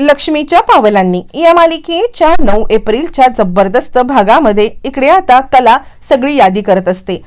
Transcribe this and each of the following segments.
लक्ष्मीच्या पावलांनी. या मालिकेच्या नऊ एप्रिलच्या जबरदस्त भागामध्ये इकडे आता कला सगळी यादी करत असते.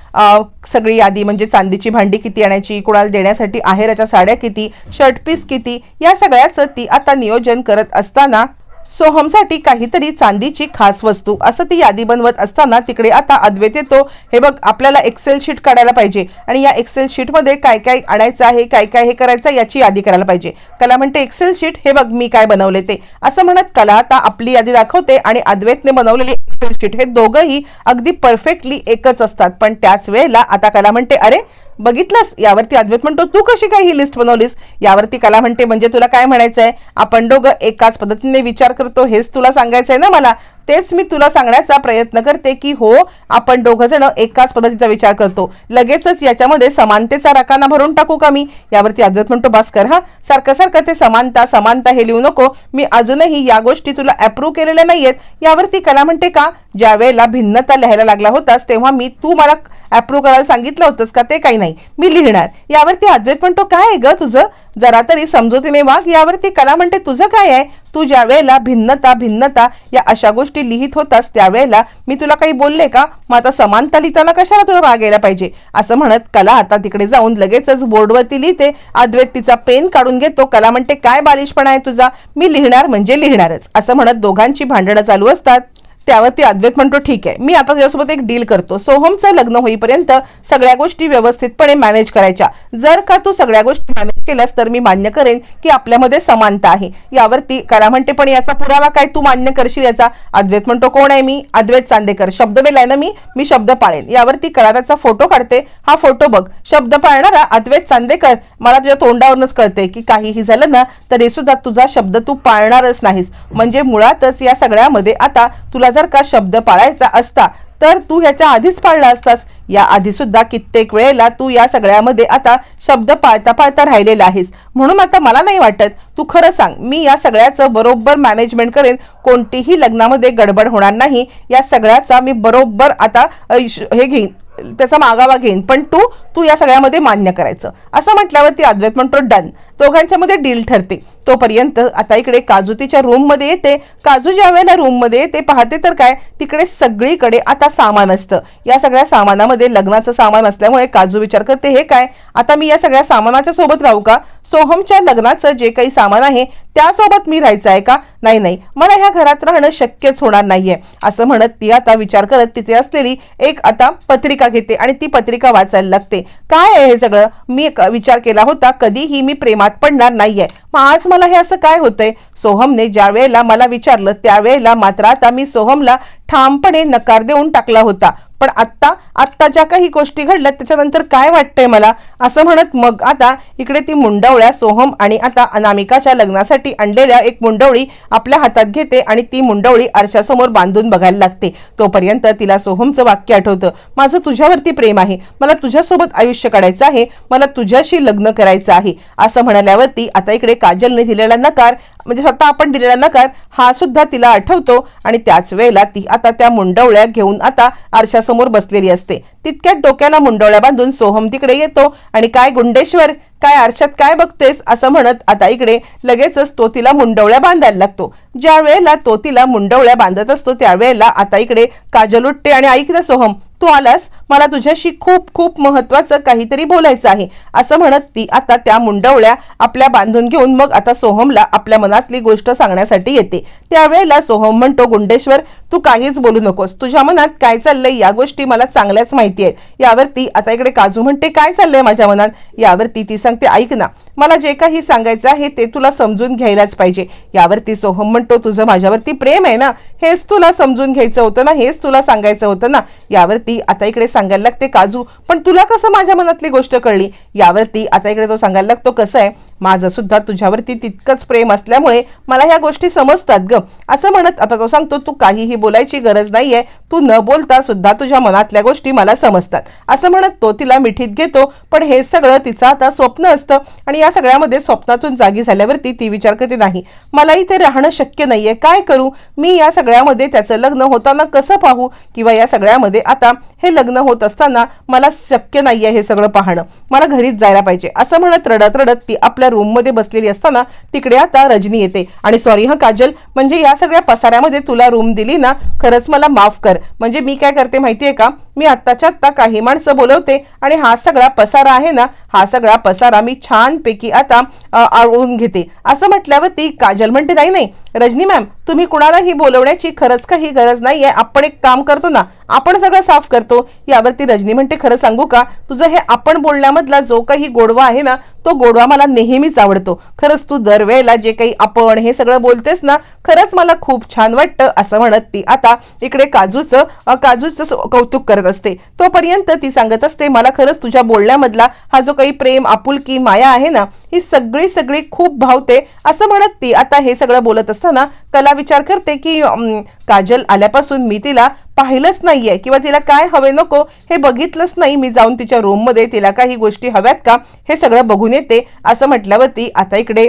सगळी यादी म्हणजे चांदीची भांडी किती आणायची कुणाला देण्यासाठी आहेराच्या साड्या किती शर्ट पीस किती या सगळ्याचं ती आता नियोजन करत असताना सोहमसाठी काहीतरी चांदीची खास वस्तू असं ती यादी बनवत असताना तिकडे आता अद्वैत येतो. हे बघ आपल्याला एक्सेल शीट काढायला पाहिजे. आणि या एक्सेल शीटमध्ये काय काय आणायचं आहे काय काय हे करायचं याची यादी करायला पाहिजे. कला म्हणते एक्सेल शीट हे बघ मी काय बनवले ते. असं म्हणत कला आता आपली यादी दाखवते आणि अद्वैतने बनवलेली एक्सेल शीट हे दोघंही अगदी परफेक्टली एकच असतात. पण त्याच वेळेला आता कला म्हणते अरे बघितलंस? यावरती अद्वैत म्हणतो तू कशी काय ही लिस्ट बनवलीस? यावरती कला म्हणते म्हणजे तुला काय म्हणायचं आहे आपण दोघं एकाच पद्धतीने विचार करतो हेच तुला सांगायचं आहे ना मला? तेच मी तुला सांगण्याचा प्रयत्न करते की हो आपण दोघं जण एकाच पद्धतीचा विचार करतो. लगेचच याच्यामध्ये समानतेचा रकाना भरून टाकू का मी? यावरती अद्वैत म्हणतो भास्कर हा सारखं सारखं ते समानता समानता हे लिहू नको. मी अजूनही या गोष्टी तुला अप्रूव्ह केलेल्या नाहीयेत. यावरती कला म्हणते का? ज्या वेळेला भिन्नता लिहायला लागला होतास तेव्हा मी तू मला अप्रूव्ह करायला सांगितलं होतंस का? ते काही नाही. मी लिहिणार. यावरती अद्वैत म्हणतो काय आहे ग तुझं? जरा तरी समजोती मी वाघ यावरती कला म्हणते तुझं काय आहे? तू ज्या वेळेला भिन्नता भिन्नता या अशा गोष्टी लिहित होतास त्यावेळेला मी तुला काही बोलले का? मग आता समानता लिहिताना कशाला तुला राग यायला पाहिजे? असं म्हणत कला आता तिकडे जाऊन लगेचच बोर्डवरती लिहिते. अद्वैत तिचा पेन काढून घेतो. कला म्हणते काय बालिशपणा आहे तुझा? मी लिहिणार म्हणजे लिहिणारच. असं म्हणत दोघांची भांडणं चालू असतात. त्यावरती अद्वैत म्हणतो ठीक आहे मी आता तुझ्यासोबत एक डील करतो. सोहमचं लग्न होईपर्यंत सगळ्या गोष्टी व्यवस्थितपणे मॅनेज करायच्या. जर का तू सगळ्या गोष्टी मॅनेज केल्यास तर मी मान्य करेन की आपल्यामध्ये समानता आहे. यावरती कला म्हणते पण याचा पुरावा काय तू मान्य करशील याचा? अद्वैत म्हणतो कोण आहे मी? अद्वैत चांदेकर. शब्द दिलाय ना मी? मी शब्द पाळेन. यावरती कला फोटो काढते. हा फोटो बघ. शब्द पाळणारा अद्वैत चांदेकर मला तुझ्या तोंडावरूनच कळते की काहीही झालं ना तरी सुद्धा तुझा शब्द तू पाळणारच नाहीस. म्हणजे मुळातच या सगळ्यामध्ये आता तुला जर का शब्द पाळायचा असता तर तू ह्याच्या आधीच पाळला असतास. या आधी सुद्धा कित्येक वेळेला तू या सगळ्यामध्ये आता शब्द पाळता पाळता राहिलेला आहेस. म्हणून आता मला नाही वाटत तू खरं सांग मी या सगळ्याचं बरोबर मॅनेजमेंट करेन कोणतीही लग्नामध्ये गडबड होणार नाही या सगळ्याचा मी बरोबर आता हे घेईन. त्याचा मागावा घेईन पण तू तू या सगळ्यामध्ये मान्य करायचं. असं म्हटल्यावरती अद्वैत म्हणतो डन. दोघांच्यामध्ये डील ठरते. तोपर्यंत आता इकडे काजू तिच्या येते. काजू ज्या वेळेला रूममध्ये येते पाहते तर काय? तिकडे सगळीकडे आता सामान असतं. या सगळ्या सामानामध्ये लग्नाचं सामान असल्यामुळे काजू विचार करते हे काय? आता मी या सगळ्या सामानाच्या सोबत राहू का? सोहमच्या लग्नाचं जे काही सामान आहे त्यासोबत मी राहायचं आहे का? नाही नाही. मला ह्या घरात राहणं शक्यच होणार नाहीये. असं म्हणत ती आता विचार करत तिथे असलेली एक आता पत्रिका घेते आणि ती पत्रिका वाचायला लागते. काय आहे हे सगळं? मी एक विचार केला होता कधीही मी प्रेमात पडणार नाहीये. मग आज मला हे असं काय होतंय? सोहमने ज्या वेळेला मला विचारलं त्यावेळेला मात्र आता मी सोहमला ठामपणे नकार देऊन टाकला होता. पण आत्ता आत्ता ज्या काही गोष्टी घडल्यात त्याच्यानंतर काय वाटतंय मला? असं म्हणत मग आता इकडे ती मुंडवळ्या सोहम आणि आता अनामिकाच्या लग्नासाठी आणलेल्या एक मुंडवळी आपल्या हातात घेते आणि ती मुंडवळी आरशासमोर बांधून बघायला लागते. तोपर्यंत तिला सोहमचं वाक्य आठवतं. माझं तुझ्यावरती प्रेम आहे. मला तुझ्यासोबत आयुष्य काढायचं आहे. मला तुझ्याशी लग्न करायचं आहे. असं म्हणाल्यावरती आता इकडे काजलने दिलेला नकार म्हणजे स्वतः आपण दिलेला नकार हा सुद्धा तिला आठवतो आणि त्याच वेळेला ती आता त्या मुंडवळ्या घेऊन आता आरशासमोर बसलेली असते. तितक्यात डोक्याला मुंडवळ्या बांधून सोहम तिकडे येतो आणि काय गुंडेश्वर काय आरशात काय बघतेस असं म्हणत आता इकडे लगेचच तो तिला मुंडवळ्या बांधायला लागतो. ज्या वेळेला तो तिला मुंडवळ्या बांधत असतो त्यावेळेला आता इकडे काजल उठते आणि ऐक ना सोहम तू आलास? मला तुझ्याशी खूप खूप महत्वाचं काहीतरी बोलायचं आहे. असं म्हणत ती आता त्या मुंडवळ्या आपल्या बांधून घेऊन मग आता सोहमला आपल्या मनातली गोष्ट सांगण्यासाठी येते. त्यावेळेला सोहम म्हणतो गुंडेश्वर तू काहीच बोलू नकोस. तुझ्या मनात काय चाललंय या गोष्टी मला चांगल्याच माहिती आहेत यावरती आता इकडे काजू म्हणते काय चाललंय माझ्या मनात? यावरती ती सांगते ऐक ना मला जे काही सांगायचं आहे ते तुला समजून घ्यायलाच पाहिजे. यावरती सोहम म्हणतो तुझं माझ्यावरती प्रेम आहे ना हेच तुला समजून घ्यायचं होतं ना हेच तुला सांगायचं होतं ना. यावरती आता इकडे सांगायला लागते काजू पण तुला कसं माझ्या मनातली गोष्ट कळली? यावरती आता इकडे तो सांगायला लागतो कसं आहे? माझं सुद्धा तुझ्यावरती तितकंच प्रेम असल्यामुळे मला ह्या गोष्टी समजतात ग. असं म्हणत आता तो सांगतो तू काहीही बोलायची गरज नाहीये. तू न बोलता सुद्धा तुझ्या मनातल्या गोष्टी मला समजतात. असं म्हणत तो तिला मिठीत घेतो पण हे सगळं तिचं आता स्वप्न असतं आणि या सगळ्यामध्ये स्वप्नातून जागी झाल्यावरती ती विचार करते नाही मला इथे राहणं शक्य नाहीये. काय करू? मी या सगळ्यामध्ये त्याचं लग्न होताना कसं पाहू? किंवा या सगळ्यामध्ये आता हे लग्न होत असताना मला शक्य नाहीये हे सगळं पाहणं. मला घरीच जायला पाहिजे. असं म्हणत रडत रडत ती आपल्या रूममध्ये बसलेली असताना तिकडे आता रजनी येते. आणि सॉरी हा काजल म्हणजे या सगळ्या पसाऱ्यामध्ये तुला रूम दिली ना खरंच मला माफ कर. म्हणजे मी काय करते माहितीये का? मी आत्ताच्या आत्ता काही माणसं बोलवते आणि हा सगळा पसारा आहे ना हा सगळा पसारा मी छानपैकी आता आळवून घेते. असं म्हटल्यावर ती काजल म्हणते नाही नाही रजनी मॅम तुम्ही कुणालाही बोलवण्याची खरंच काही गरज नाहीये. आपण एक काम करतो ना आपण सगळं साफ करतो. यावरती रजनी म्हणते खरं सांगू का? तुझं हे आपण बोलण्यामधला जो काही गोडवा आहे ना तो गोडवा मला नेहमीच आवडतो. खरंच तू दरवेळेला जे काही आपण हे सगळं बोलतेस ना खरंच मला खूप छान वाटतं असं म्हणत ती. आता इकडे काजूचं काजूचं कौतुक करत असते. तोपर्यंत ती सांगत असते मला खरंच तुझ्या बोलण्यामधला हा जो काही प्रेम आपुलकी माया आहे ना ही सगळी सगळी खूप भावते. असं म्हणत ती आता हे सगळं बोलत असताना कला विचार करते की काजल आल्यापासून मी तिला पाहिलंच नाहीये किंवा तिला काय हवे नको हे बघितलंच नाही मी जाऊन तिच्या रूममध्ये तिला काही गोष्टी हव्यात का हे सगळं बघून येते असं म्हटल्यावरती आता इकडे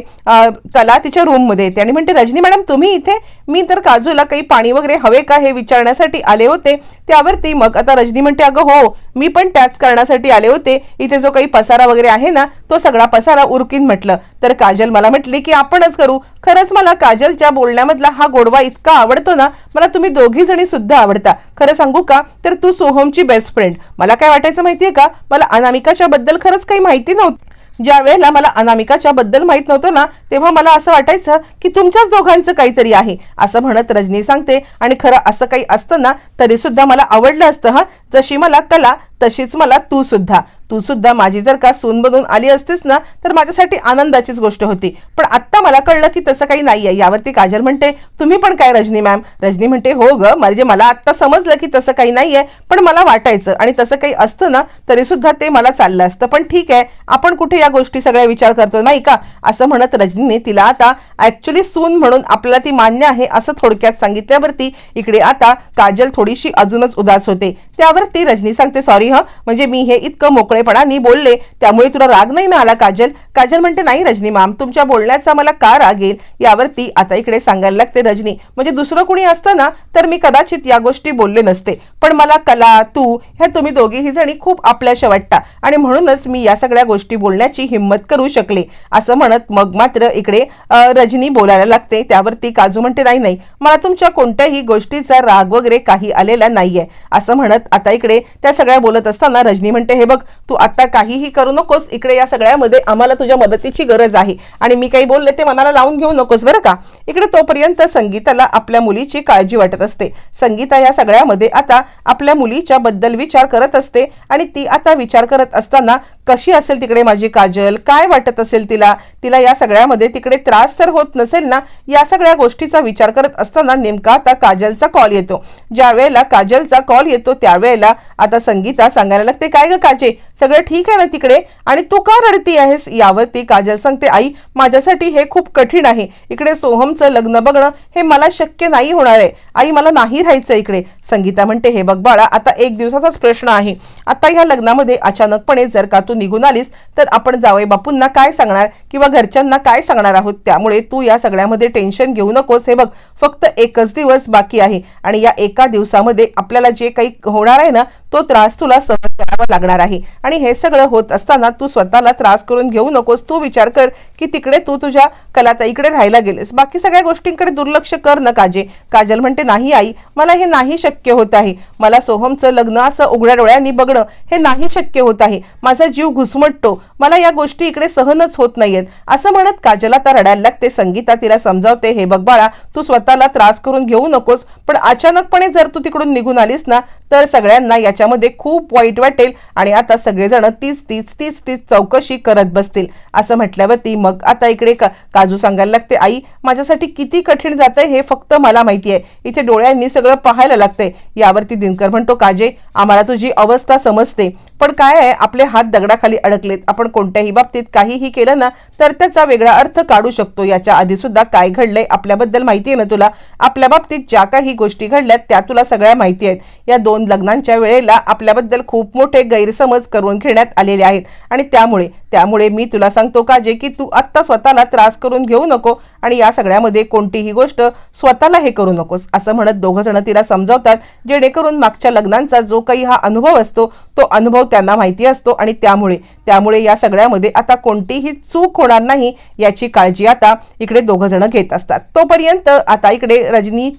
कला तिच्या रूममध्ये येते. आणि म्हणते रजनी मॅडम तुम्ही इथे? मी तर काजूला काही पाणी वगैरे हवे का हे विचारण्यासाठी आले होते? त्यावरती मग आता रजनी म्हणते अगं हो मी पण त्याच कारणासाठी आले होते. इथे जो काही पसारा वगैरे आहे ना तो सगळा पसारा उरकीन म्हटलं. तर काजल मला म्हटली की आपणच करू. खरंच मला काजलच्या बोलण्यामधला हा गोडवा इतका आवडतो ना मला तुम्ही दोघी जणी सुद्धा आवडता. खरं सांगू का? तर तू सोहमची बेस्ट फ्रेंड मला काय वाटायचं माहितीये का? मला अनामिकाच्या बद्दल खरंच काही माहिती नव्हती. ज्या वेळेला मला अनामिकाच्या बद्दल माहीत नव्हतं ना तेव्हा मला असं वाटायचं की तुमच्याच दोघांचं काहीतरी आहे असं म्हणत रजनी सांगते. आणि खरं असं काही असतं ना तरी सुद्धा मला आवडलं असतं हा. जशी मला कला तशीच मला तू सुद्धा. तू सुद्धा माझी जर का सून बनून आली असतीस ना तर माझ्यासाठी आनंदाचीच गोष्ट होती. पण आत्ता मला कळलं की तसं काही नाही आहे यावरती काजल म्हणते तुम्ही पण काय रजनी मॅम? रजनी म्हणते हो ग म्हणजे मला आत्ता समजलं की तसं काही नाही आहे पण मला वाटायचं आणि तसं काही असतं ना तरी सुद्धा ते मला चाललं असतं. पण ठीक आहे आपण कुठे या गोष्टी सगळ्या विचार करतो नाही का? असं म्हणत रजनीने तिला आता ऍक्च्युली सून म्हणून आपल्याला ती मान्य आहे असं थोडक्यात सांगितल्यावरती इकडे आता काजल थोडीशी अजूनच उदास होते. त्यावर ती रजनी सांगते सॉरी ह म्हणजे मी हे इतकं मोकळेपणाने बोलले त्यामुळे तुला राग नाही ना आला काजल? काजल म्हणते नाही रजनी मॅम तुमच्या बोलण्याचा मला का राग येईल? यावरती आता इकडे सांगायला लागते रजनी. म्हणजे दुसरं कुणी असतं ना तर मी कदाचित या गोष्टी बोलले नसते. पण मला कला तू ह्या तुम्ही दोघीही जणी खूप आपल्याशा वाटता. आणि म्हणूनच मी या सगळ्या गोष्टी बोलण्याची हिंमत करू शकले. असं म्हणत मग मात्र इकडे रजनी बोलायला लागते. त्यावरती काजू म्हणते नाही नाही. मला तुमच्या कोणत्याही गोष्टीचा राग वगैरे काही आलेला नाहीये. असं म्हणत आता इकडे त्या सगळ्या बोलत असताना रजनी म्हणते हे बघ तू आता काहीही करू नकोस. इकडे या सगळ्यामध्ये आम्हाला तुझ्या मदतीची गरज आहे. आणि मी काही बोलले ते मनाला लावून घेऊ नकोस बरं का? इकडे तोपर्यंत संगीताला आपल्या मुलीची काळजी वाटत असते. संगीता या सगळ्यामध्ये आता आपल्या मुलीच्या बद्दल विचार करत असते आणि ती आता विचार करत असताना कशी असेल तिकडे माझी काजल? काय वाटत असेल तिला? तिला या सगळ्यामध्ये तिकडे त्रास तर होत नसेल ना? या सगळ्या गोष्टीचा विचार करत असताना नेमका आता काजलचा कॉल येतो. ज्या वेळेला काजलचा कॉल येतो त्यावेळेला आता संगीता सांगायला लागते काय ग काजे? सगळं ठीक आहे ना तिकडे? आणि तू का रडती आहेस? यावरती काजल सांगते आई माझ्यासाठी हे खूप कठीण आहे. इकडे सोहमचं लग्न बघणं हे मला शक्य नाही होणार आहे. आई मला नाही राहायचं इकडे. संगीता म्हणते हे बघ बाळा आता एक दिवसाचाच प्रश्न आहे. आता ह्या लग्नामध्ये अचानकपणे जर का तू निघून आलीस तर आपण जावई बापूंना काय सांगणार किंवा घरच्यांना काय सांगणार आहोत? त्यामुळे तू या सगळ्यामध्ये टेन्शन घेऊ नकोस. हे बघ फक्त एकच दिवस बाकी आहे आणि या एका दिवसामध्ये आपल्याला जे काही होणार आहे ना तो त्रास तुला सहन करावा लागणार आहे. आणि हे सगळं होत असताना तू स्वतःला त्रास करून घेऊ नकोस. तू विचार कर की तिकडे तू तुझ्या कलाताईकडे राहायला गेलेस. बाकी सगळ्या गोष्टींकडे दुर्लक्ष कर न काजे. काजल म्हणते नाही आई. मला हे नाही शक्य होत आहे. मला सोहमचं लग्न असं उघड्या डोळ्यांनी बघणं हे नाही शक्य होत आहे. माझा जीव घुसमटतो. मला या गोष्टी इकडे सहनच होत नाहीयेत. असं म्हणत काजल आता रडायला लागते. संगीता तिला समजावते हे बघ बाळा तू स्वतःला त्रास करून घेऊ नकोस. पण अचानकपणे जर तू तिकडून निघून आलीस ना तर सगळ्यांना याच्यामध्ये खूप वाईट वाटेल आणि आता सगळेजण तीच तीच तीच तीच चौकशी करत बसतील. असं म्हटल्यावरती मग आता इकडे का काजू सांगायला लागते आई माझ्यासाठी किती कठीण जातंय हे फक्त मला माहिती आहे. इथे डोळ्यांनी सगळं पाहायला लागतंय. यावरती दिनकर म्हणतो काजे आम्हाला तुझी अवस्था समजते. पण काय आहे आपले हात दगडाखाली अडकलेत. आपण कोणत्याही बाबतीत काहीही केलं ना तर त्याचा वेगळा अर्थ काढू शकतो. याच्या आधी सुद्धा काय घडलंय आपल्याबद्दल माहिती आहे ना तुला? आपल्या बाबतीत ज्या काही गोष्टी घडल्यात त्या तुला सगळ्या माहिती आहेत. या दोन लग्नांच्या वेळेला आपल्याबद्दल खूप मोठे गैरसमज करून घेण्यात आलेले आहेत. आणि त्यामुळे त्यामुळे मी तुला सांगतो का जे की तू आत्ता स्वतःला त्रास करून घेऊ नको आणि या सगळ्यामध्ये कोणतीही गोष्ट स्वतःला हे करू नकोस असं म्हणत दोघं जण तिला समजावतात. जेणेकरून मागच्या लग्नांचा जो काही हा अनुभव असतो तो अनुभव त्यांना माहिती असतो आणि त्यामुळे त्यामुळे या सगळ्यामध्ये आता कोणतीही चूक होणार नाही याची काळजी आता इकडे दोघं जण घेत असतात. तोपर्यंत आता इकडे रजनी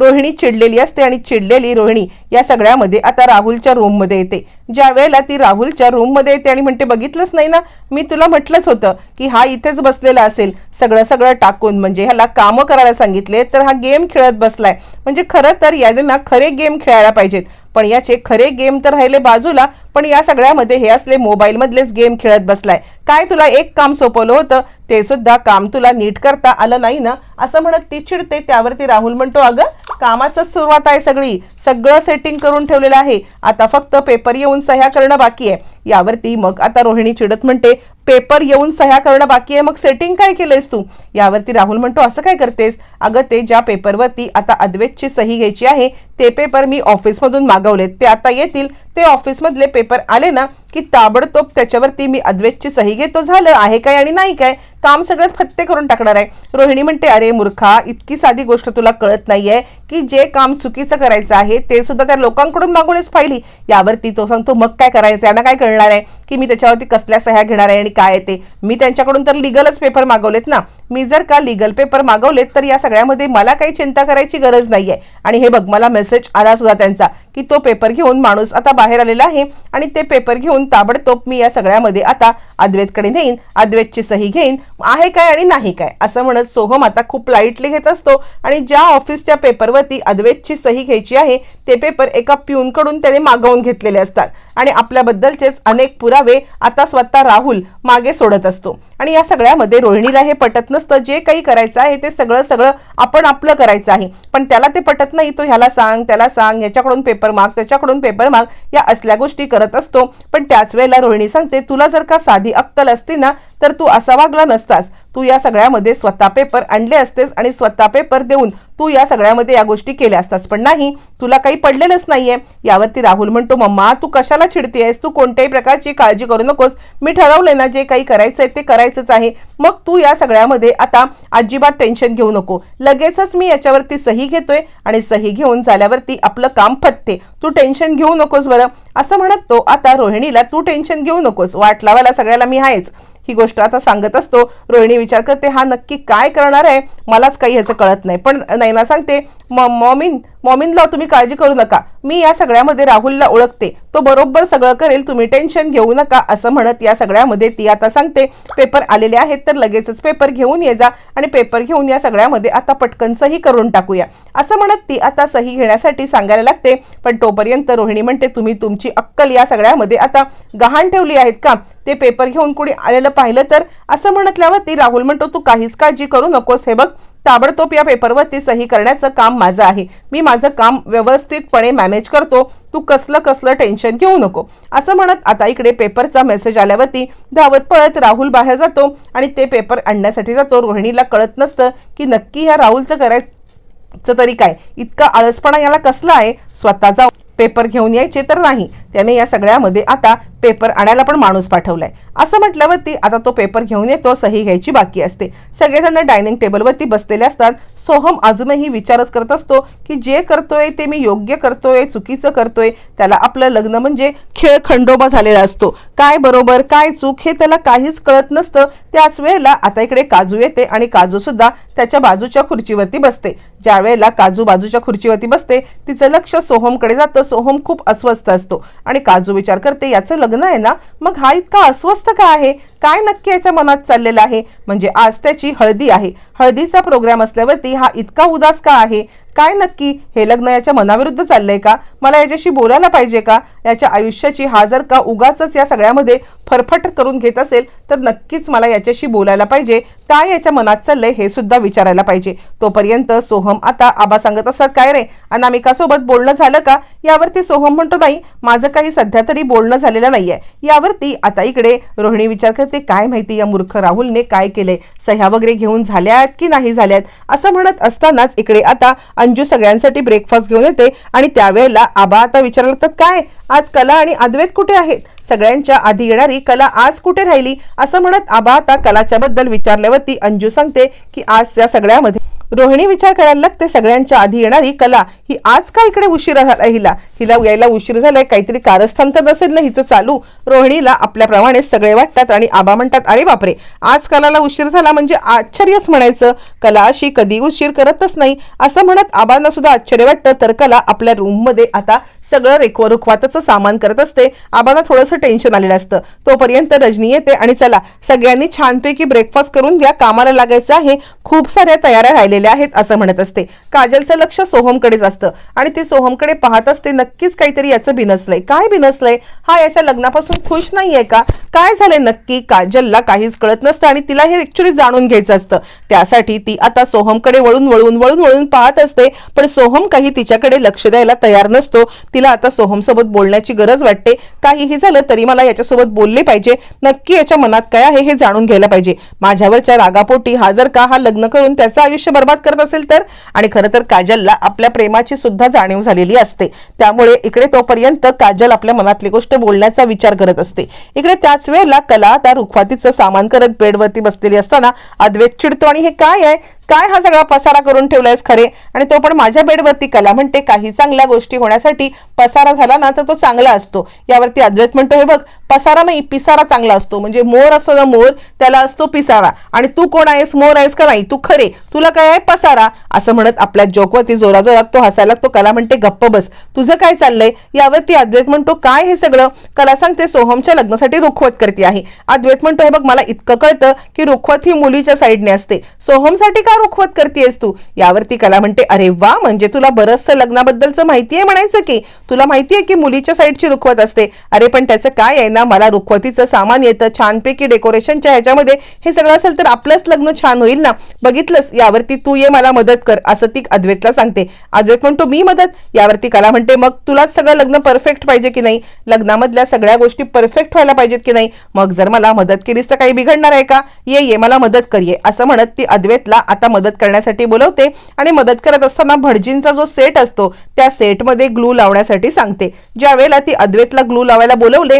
रोहिणी चिडलेली असते आणि चिडलेली रोहिणी या सगळ्यामध्ये आता राहुलच्या रूममध्ये येते. ज्या वेळेला ती राहुलच्या रूममध्ये येते आणि म्हणते बघितलंच नाही ना? मी तुला म्हटलंच होतं की हा इथेच बसलेला असेल. सगळं सगळं टाकून म्हणजे ह्याला कामं करायला सांगितले तर हा गेम खेळत बसलाय. म्हणजे खरं तर याने ना खरे गेम खेळायला पाहिजेत. पण याचे खरे गेम तर राहिले बाजूला. पण या सगळ्यामध्ये हे असले मोबाईल मधलेच गेम खेळत बसलाय. काय तुला एक काम सोपवलं होतं? ते सुद्धा काम तुला नीट करता आलं नाही ना? असं म्हणत ती चिडते त्यावरती राहुल म्हणतो अगं कामाचंच सुरुवात आहे सगळी. सगळं सेटिंग करून ठेवलेलं आहे. आता फक्त पेपर येऊन सह्या करणं बाकी आहे. यावरती मग आता रोहिणी चिडत म्हणते पेपर येऊन सह्या करणं बाकी आहे. मग सेटिंग काय केलंयस तू? यावरती राहुल म्हणतो असं काय करतेस? अगं ते ज्या पेपरवरती आता अद्वैतची सही घ्यायची आहे ते पेपर मी ऑफिसमधून मागवलेत. ते आता येतील. ते ऑफिसमधले पेपर आले ना की ताबडतोब त्याच्यावरती मी अद्वैतची सही घेतो झालं आहे काय आणि नाही काय काम सगळं फत्ते करून टाकणार आहे. रोहिणी म्हणते अरे मूर्खा इतकी साधी गोष्ट तुला कळत नाहीये की जे काम चुकीचं करायचं आहे ते सुद्धा त्या लोकांकडून मागवलेच पाहिली. यावरती तो सांगतो मग काय करायचं यांना काय कळणार आहे की मी त्याच्यावरती कसल्या सह्या घेणार आहे आणि काय आहे ते? मी त्यांच्याकडून तर लिगलच पेपर मागवलेत ना. मी जर का लिगल पेपर मागवलेत तर या सगळ्यामध्ये मला काही चिंता करायची गरज नाहीये. आणि हे बघ मला मेसेज आला सुद्धा त्यांचा की तो पेपर घेऊन माणूस आता बाहेर आलेला आहे आणि ते पेपर घेऊन ताबडतोब मी या सगळ्यामध्ये आता अद्वैतकडे नेईन अद्वैतची सही घेईन आहे काय आणि नाही काय असं म्हणत सोहम आता खूप लाईटली घेत असतो आणि ज्या ऑफिसच्या पेपरवरती अद्वैतची सही घ्यायची आहे ते पेपर एका प्यूनकडून त्याने मागवून घेतलेले असतात. आणि आपल्याबद्दलचेच अनेक पुरावे आता स्वतः राहुल मागे सोडत असतो. आणि या सगळ्यामध्ये रोहिणीला हे पटत नसतं जे काही करायचं आहे ते सगळं सगळं आपण आपलं करायचं आहे. पण त्याला ते पटत नाही तो ह्याला सांग त्याला सांग याच्याकडून पेपर माग त्याच्याकडून पेपर माग या असल्या गोष्टी करत असतो. पण त्याच वेळेला रोहिणी सांगते तुला जर का साधी अक्कल असती ना तर तू असा वागला नसतास. तू या सगळ्यामध्ये स्वतः पेपर आणले असतेस आणि स्वतः पेपर देऊन तू या सगळ्यामध्ये या गोष्टी केल्या असतास. पण नाही तुला काही पडलेलंच नाहीये. यावरती राहुल म्हणतो मम्मा तू कशाला चिडतेयस? तू कोणत्याही प्रकारची काळजी करू नकोस. मी ठरवलंय ना जे काही करायचंय ते करायचंच आहे. मग तू या सगळ्यामध्ये आता अजिबात टेन्शन घेऊ नको. लगेचच मी याच्यावरती सही घेतोय आणि सही घेऊन झाल्यावरती आपलं काम फत्ते तू टेन्शन घेऊ नकोस बरं. असं म्हणत तो आता रोहिणीला तू टेन्शन घेऊ नकोस. वाट लावायला सगळ्याला मी आहेच. ही गोष्ट आता सांगत असतो. रोहिणी विचार करते हा नक्की काय करणार आहे? मलाच काही ह्याचं कळत नाही. पण नैना सांगते "म- मॉमिन मॉमिनला तुम्ही काळजी करू नका. मी या सगळ्यामध्ये राहुलला ओळखते. तो बरोबर सगळं करेल तुम्ही टेन्शन घेऊ नका असं म्हणत या सगळ्यामध्ये ती आता सांगते पेपर आलेले आहेत तर लगेचच पेपर घेऊन ये जा आणि पेपर घेऊन या सगळ्यामध्ये आता पटकन सही करून टाकूया. असं म्हणत ती आता सही घेण्यासाठी सांगायला लागते पण तोपर्यंत रोहिणी म्हणते तुम्ही तुमची अक्कल या सगळ्यामध्ये आता गहाण ठेवली आहेत का? ते पेपर घेऊन कुणी आलेलं पाहिलं तर? असं म्हणतल्यावर ती राहुल म्हणतो तू काहीच काळजी करू नकोस हे बघ ताबडतोब या पेपरवरती सही करण्याचं काम माझं आहे. मी माझं काम व्यवस्थितपणे मॅनेज करतो. तू कसलं कसलं टेन्शन घेऊ नको. असं म्हणत आता इकडे पेपरचा मेसेज आल्यावरती धावत पळत राहुल बाहेर जातो आणि ते पेपर आणण्यासाठी जातो. रोहिणीला कळत नसतं की नक्की ह्या राहुलचं करायचं तरी काय? इतका आळसपणा याला कसला आहे? स्वतःचा पेपर घेऊन यायचे तर नाही. त्याने या सगळ्यामध्ये आता पेपर आणायला पण माणूस पाठवलाय. असं म्हटल्यावरती आता तो पेपर घेऊन येतो सही घ्यायची बाकी असते. सगळेजण डायनिंग टेबलवरती बसलेले असतात. सोहम अजूनही विचारच करत असतो की जे करतोय ते मी योग्य करतोय चुकीचं करतोय. त्याला आपलं लग्न म्हणजे खेळ खंडोबा झालेला असतो. काय बरोबर काय चूक हे त्याला काहीच कळत नसतं. त्याच वेळेला आता इकडे काजू येते आणि काजू सुद्धा त्याच्या बाजूच्या खुर्चीवरती बसते. ज्या वेळेला काजू बाजूच्या खुर्चीवरती बसते तिचं लक्ष सोहमकडे जातं. सोहम खूप अस्वस्थ असतो. आणि काजू विचार करते याचं लग्न आहे ना? मग हा इतका अस्वस्थ का आहे? काय नक्की याच्या मनात चाललेलं आहे? म्हणजे आज त्याची हळदी आहे. हळदीचा प्रोग्राम असल्यावरती हा इतका उदास का आहे? काय नक्की हे लग्न याच्या मनाविरुद्ध चाललंय का? मला याच्याशी बोलायला पाहिजे का? याच्या आयुष्याची हा जर का उगाच या सगळ्यामध्ये फरफट करून घेत असेल तर नक्कीच मला याच्याशी बोलायला पाहिजे. काय याच्या मनात चाललंय हे सुद्धा विचारायला पाहिजे. तोपर्यंत सोहम आता आबा सांगत असतात काय रे? अनामिकासोबत बोलणं झालं का? यावरती सोहम म्हणतो नाही माझं काही सध्या तरी बोलणं झालेलं नाहीये. यावरती आता इकडे रोहिणी विचार करते काय माहिती या मूर्ख राहुलने काय केलंय सह्या वगैरे घेऊन झाल्यात की नाही झाल्यात? असं म्हणत असतानाच इकडे आता अंजू सगळ्यांसाठी ब्रेकफास्ट घेऊन येते आणि त्यावेळेला आबा आता विचारायला लागतात काय? आज कला आणि अद्वैत कुठे आहेत? सगळ्यांच्या आधी येणारी कला आज कुठे राहिली? असं म्हणत आबा आता कलाच्या बद्दल विचारल्यावरती अंजू सांगते की आज या सगळ्यामध्ये रोहिणी विचार करायला लागते सगळ्यांच्या आधी येणारी कला ही आज का इकडे उशिरा झाला हिला? हिला यायला उशीर झालाय काहीतरी कारस्थान तर नसेल ना हिचं चालू. रोहिणीला आपल्याप्रमाणे सगळे वाटतात आणि आबा म्हणतात अरे बापरे आज कलाला उशीर झाला म्हणजे आश्चर्यच म्हणायचं. कला अशी कधी उशीर करतच नाही. असं म्हणत आबांना सुद्धा आश्चर्य वाटतं. तर कला आपल्या रूममध्ये आता सगळं रेखवरुखवाताचं सामान करत असते. आबांना थोडंसं टेन्शन आलेलं असतं. तोपर्यंत रजनी येते आणि चला सगळ्यांनी छानपैकी ब्रेकफास्ट करून घ्या. कामाला लागायचं आहे. खूप साऱ्या तयाऱ्या राहिलेल्या आहेत असं म्हणत असते. काजलचं लक्ष सोहमकडेच असतं आणि ते सोहमकडे पाहत असते नक्कीच काहीतरी याचं बिनसलंय. काय बिनसलंय? हा याच्या लग्नापासून खुश नाहीये का? काय झालंय नक्की? काजलला काहीच कळत नसतं आणि तिला हे ॲक्च्युली जाणून घ्यायचं असतं. त्यासाठी ती आता सोहमकडे वळून वळून वळून वळून पाहत असते. पण सोहम काही तिच्याकडे लक्ष द्यायला तयार नसतो. तिला आता सोहम सोबत बोलण्याची गरज वाटते. काहीही झालं तरी मला याच्यासोबत बोलले पाहिजे. नक्की याच्या मनात काय आहे हे जाणून घ्यायला पाहिजे. माझ्यावरच्या रागापोटी हा जर का हा लग्न करून त्याचं आयुष्य बर्बाद करत असेल तर. आणि खरं तर काजलला आपल्या प्रेमाची सुद्धा जाणीव झालेली असते. त्यामुळे इकडे तोपर्यंत काजल आपल्या मनातली गोष्ट बोलण्याचा विचार करत असते. इकडे त्याच वेळेला कला त्या रुखवातीचं सामान करत बेडवरती बसलेली असताना अद्वैत चिडतो आणि हे काय आहे? काय हा सगळा पसारा करून ठेवलायस खरे? आणि तो पण माझ्या बेडवरती कला म्हणते काही चांगल्या गोष्टी होण्यासाठी पसारा झाला ना तर तो चांगला असतो. यावरती अद्वैत म्हणतो हे बघ पसारा नाही पिसारा चांगला असतो. म्हणजे मोर असतो ना मोर त्याला असतो पिसारा. आणि तू कोण आहेस मोर आहेस का नाही? तू खरे. तुला काय आहे? पसारा. असं म्हणत आपल्या जोकवरती जोराजोरात तो हसायला लागतो. कला म्हणते गप्प बस. तुझं काय चाललंय? यावरती अद्वैत म्हणतो काय हे सगळं? कला सांगते सोहमच्या लग्नासाठी रुखवत करते आहे. अद्वैत म्हणतो हे बघ मला इतकं कळतं की रुखवत ही मुलीच्या साईडने असते. सोहमसाठी का रुखवत करतेस तू? यावरती कला म्हणते अरे वा म्हणजे तुला बरंचसं लग्नाबद्दलचं माहिती आहे म्हणायचं की? तुला माहिती आहे की मुलीच्या साईडची रुखवत असते? अरे पण त्याचं काय आहे ना? मला रुखवतीचं सामान येतं छानपैकी डेकोरेशनच्या ह्याच्यामध्ये हे सगळं असेल तर आपलंच लग्न छान होईल ना? बघितलंस यावरती तू ये मला मदत कर असं ती अद्वैतला सांगते. अद्वैत म्हणतो मी मदत? यावरती कला म्हणते मग तुलाच सगळं लग्न परफेक्ट पाहिजे की नाही? लग्नामधल्या सगळ्या गोष्टी परफेक्ट व्हायला पाहिजेत की नाही? मग जर मला मदत केलीस तर काही बिघडणार आहे का? ये ये मला मदत कर ये. असं म्हणत ती अद्वैतला आता मदत करण्यासाठी बोलवते आणि मदत करत असताना भटजींचा जो सेट असतो त्या सेटमध्ये ग्लू लावण्यासाठी सांगते. ज्या वेळेला ती अद्वैतला ग्लू लावायला बोलवले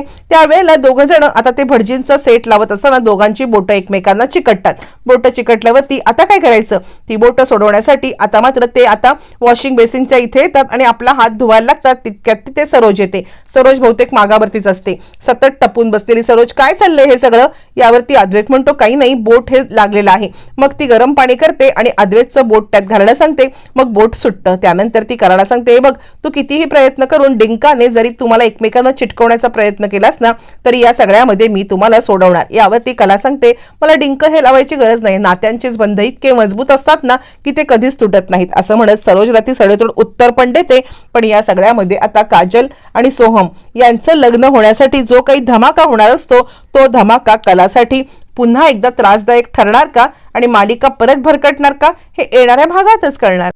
त्यावेळेला दोघं जण आता ते भटजींचा सेट लावत असताना दोघांची बोटं एकमेकांना चिकटतात. बोटं चिकटल्यावरती आता काय करायचं? ती बोटं सोडवण्यासाठी आता मात्र ते आता वॉशिंग बेसिनच्या इथे येतात आणि आपला हात धुवायला लागतात. तितक्यात तिथे सरोज येते. सरोज बहुतेक मागावरतीच असते. सतत टपून बसलेली सरोज काय चाललंय हे सगळं? यावरती अद्वैत म्हणतो काही नाही बोट हे लागलेलं आहे. मग ती गरम पाणी करते आणि अद्वैतचं बोट त्यात घालायला सांगते. मग बोट सुटतं. त्यानंतर ती करायला सांगते "हे बघ तू कितीही प्रयत्न करून डिंकाने जरी तुम्हाला एकमेकांना चिटकवण्याचा प्रयत्न केलास ना तर या सगळ्यामध्ये मी तुम्हाला सोडवणार. यावर ती कला सांगते मला डिंक हे लावायची गरज नाही. नात्यांचेच बंध इतके मजबूत असतात ना की ते कधीच तुटत नाहीत. असं म्हणत सरोजला ती सडेतोड उत्तर पण देते. पण या सगळ्यामध्ये आता काजल आणि सोहम यांचं लग्न होण्यासाठी जो काही धमाका होणार असतो तो धमाका कलासाठी पुन्हा एकदा त्रासदायक ठरणार का? आणि मालिका परत भरकटणार का? हे येणाऱ्या भागातच कळणार.